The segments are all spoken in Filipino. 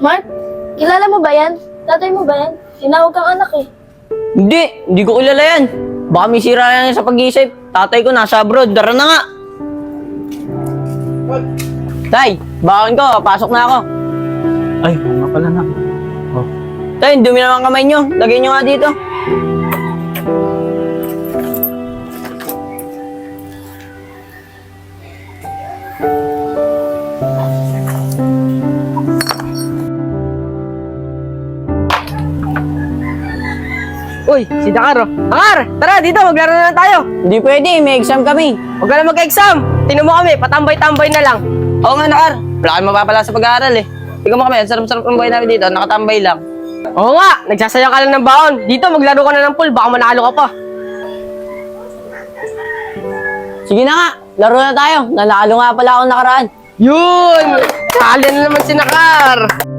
Mark, kilala mo ba yan? Tatay mo ba yan? Tinawag kang anak eh. Hindi, hindi ko kilala yan. Baka may sira yan sa pag-iisip. Tatay ko nasa abroad, dara na nga. Tay, baon ko, pasok na ako. Ay, oo nga pala na. Oh. Tay, dumi naman kamay nyo. Lagay nyo nga dito. Uy, si Dakar oh. Dakar, tara dito, maglaro na lang tayo. Hindi pwede, may exam kami. Huwag ka na mag-exam. Tinan mo kami, patambay-tambay na lang. Oo nga, Nakar. Wala kami mapapala sa pag-aaral eh. Tingnan mo kami, ang sarap-sarap ng buhay namin dito. Nakatambay lang. Oo nga, nagsasayang ka lang ng baon. Dito, maglaro ka na ng pool, baka manalo ka pa. Sige na nga, laro na tayo. Nanalo nga pala ako nakaraan. Yun! Tali na naman si Nakar.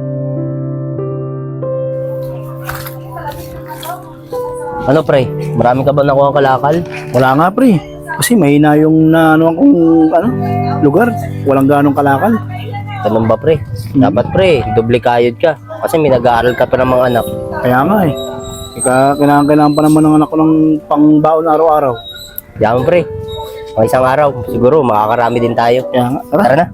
Ano pre, marami ka ba nakuha kalakal? Wala nga pre. Kasi mahina yung na ano kung ano, lugar. Walang ganong kalakal. Ganun ba pre? Dapat pre, doble kayod ka. Kasi may nag-aaral ka pa ng mga anak. Kaya nga eh. Ika, kailangan, kailangan pa naman ng anak ko ng pangbaon araw-araw. Yaman pre, mga isang araw, siguro makakarami din tayo. Kaya nga, tara. Tara na.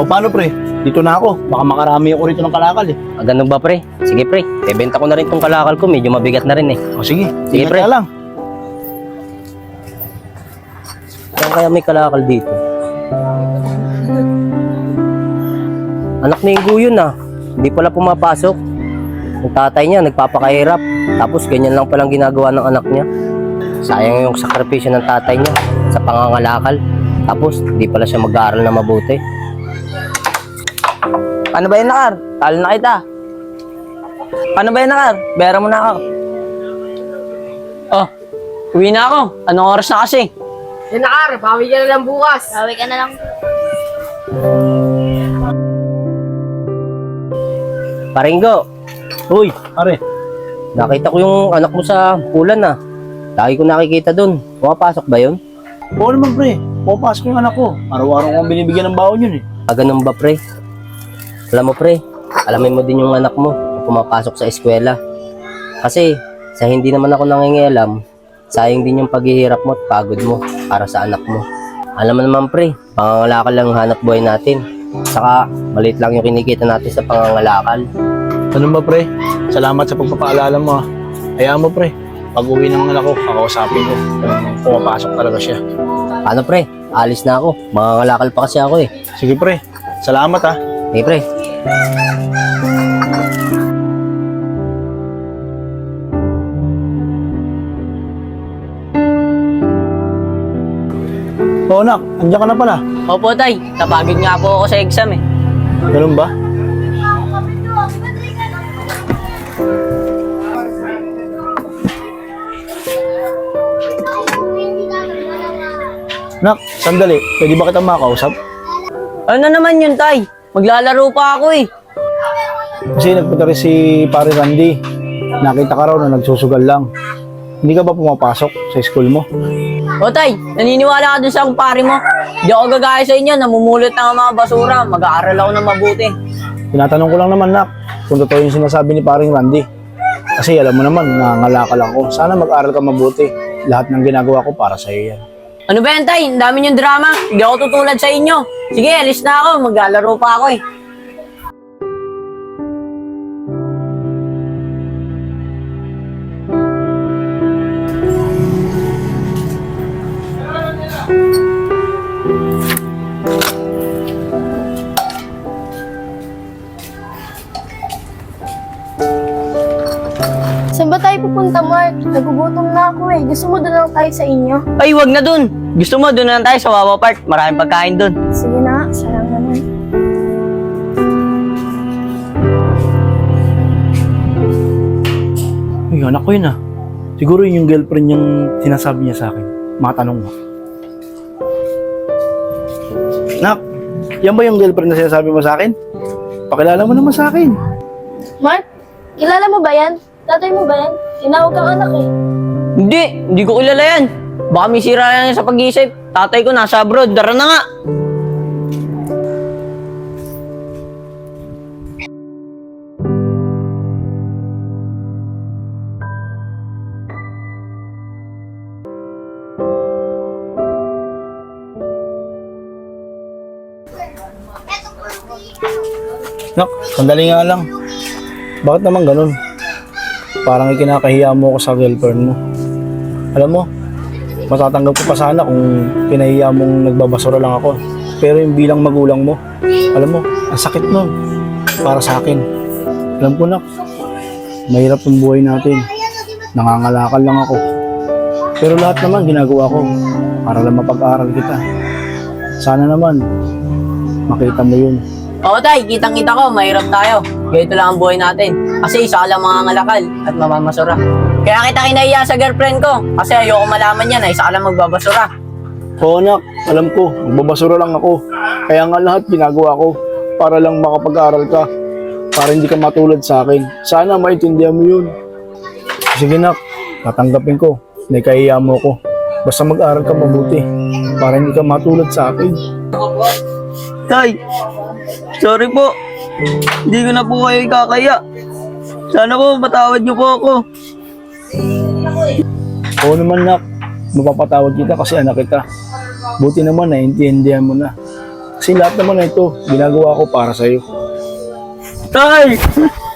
O paano pre? Dito na ako. Baka makarami ako rito ng kalakal eh. Ah, ganun ba pre? Sige pre, bebenta ko na rin tong kalakal ko, medyo mabigat na rin eh. O sige, Sige, ingat pre. ka lang. Saan kaya may kalakal dito? Anak ni Ingo yun ah. Hindi pala pumapasok. Yung tatay niya nagpapakahirap. Tapos ganyan lang palang ginagawa ng anak niya. Sayang yung sakripisyo ng tatay niya sa pangangalakal. Tapos hindi pala siya mag-aaral na mabuti. Paano ba yan, Nakar? Talo na kita. Paano ba yan, Nakar? Bayaran mo na ako. Oh, uwi na ako. Anong oras na kasi? Yan Nakar, bawi ka na lang bukas. Bawi ka na lang. Paringgo, Uy, pare. nakita ko yung anak mo sa pulan ah. Lagi ko nakikita dun. Pumapasok ba yun? Oo naman pre. Pumapasok yung anak ko. Araw-araw kong binibigyan ng baon yun eh. Ah, ganun ba, pre? Alam mo, pre, alamin mo din yung anak mo na pumapasok sa eskwela. Kasi, sa hindi naman ako nangingialam, sayang din yung paghihirap mo at pagod mo para sa anak mo. Alam mo naman, pre, pangangalakal lang ang hanap buhay natin. Saka, maliit lang yung kinikita natin sa pangangalakal. Ganun ba pre? Salamat sa pagpapaalala mo ah. Hayaan mo pre. Pag uwi ng anak ko, kakausapin ko kung pumapasok talaga siya. Paano, pre? Alis na ako. Mangangalakal pa kasi ako eh. Sige pre. Salamat ah. Hey, pre. Oo nak, andiyan ka na pala. Opo, tay. Napagod nga po ako sa exam eh. Ganun ba? Nak, sandali. Pwede ba kitang makausap? Ano naman yun, tay? Maglalaro pa ako eh. Kasi nagpunta rin si pare Randy. Nakita ka raw na nagsusugal lang. Hindi ka ba pumapasok sa school mo? O tay, naniniwala ka dun sa kumpare mo. Di ako gagaya sa inyo, namumulot ng mga basura. Mag-aaral ako ng mabuti. Tinatanong ko lang naman, Nak, kung totoo yung sinasabi ni paring Randy. Kasi alam mo naman, nangangalakal lang ko. Sana mag-aral ka mabuti. Lahat ng ginagawa ko para sa iyo yan. Ano ba yan, tay? Ang dami yung drama. Hindi ako tutulad sa inyo. Sige, alis na ako. Maglalaro pa ako eh. Nagugutom na ako eh. Gusto mo doon lang tayo sa inyo? Ay, wag na dun. Gusto mo, dun na lang tayo sa Wawa Park. Maraming pagkain dun. Sige na, sarang naman. Uy, anak ko yun ah. Siguro yun yung girlfriend niyang sinasabi niya sa akin. Matanong mo. Nak, yan ba yung girlfriend na sinasabi mo sa akin? Pakilala mo naman sa akin. Mark, kilala mo ba yan? Tatay mo ba yan? Tinawag kang anak eh. Hindi, hindi ko kilala yan. Baka may sira yan sa pag-iisip. Tatay ko nasa abroad. Dara na nga. Nak, sandali nga lang. Bakit naman ganun? Parang ikinakahiya mo ako sa girlfriend mo. Alam mo, matatanggap ko pa sana kung pinahiya mong nagbabasura lang ako. Pero yung bilang magulang mo, alam mo, ang sakit nun. Para sa akin. Alam ko nak, mahirap yung buhay natin. Nangangalakal lang ako. Pero lahat naman ginagawa ko para lang mapag-aral kita. Sana naman, makita mo yun. Oo tay, kitang-kita ko, mahirap tayo. Ganito lang ang buhay natin. Kasi isa ka lang mga ngalakal at mamamasura. Kaya kita kinahiya sa girlfriend ko. Kasi ayoko malaman niya na isa ka lang magbabasura. Oo anak, alam ko, magbabasura lang ako. Kaya nga lahat ginagawa ko para lang makapag-aral ka. Para hindi ka matulad sa akin. Sana maintindihan mo yun. Sige nak, tatanggapin ko. Naikahiya mo ko. Basta mag-aral ka mabuti. Para hindi ka matulad sa akin. Tay, sorry po. Hindi ko na po kayo kakaya. Sana po matawad niyo po ako. Oo naman nak, mapapatawad kita kasi anak kita. Buti naman naiintindihan mo na. Kasi lahat naman na ito, ginagawa ko para sa'yo. Tay!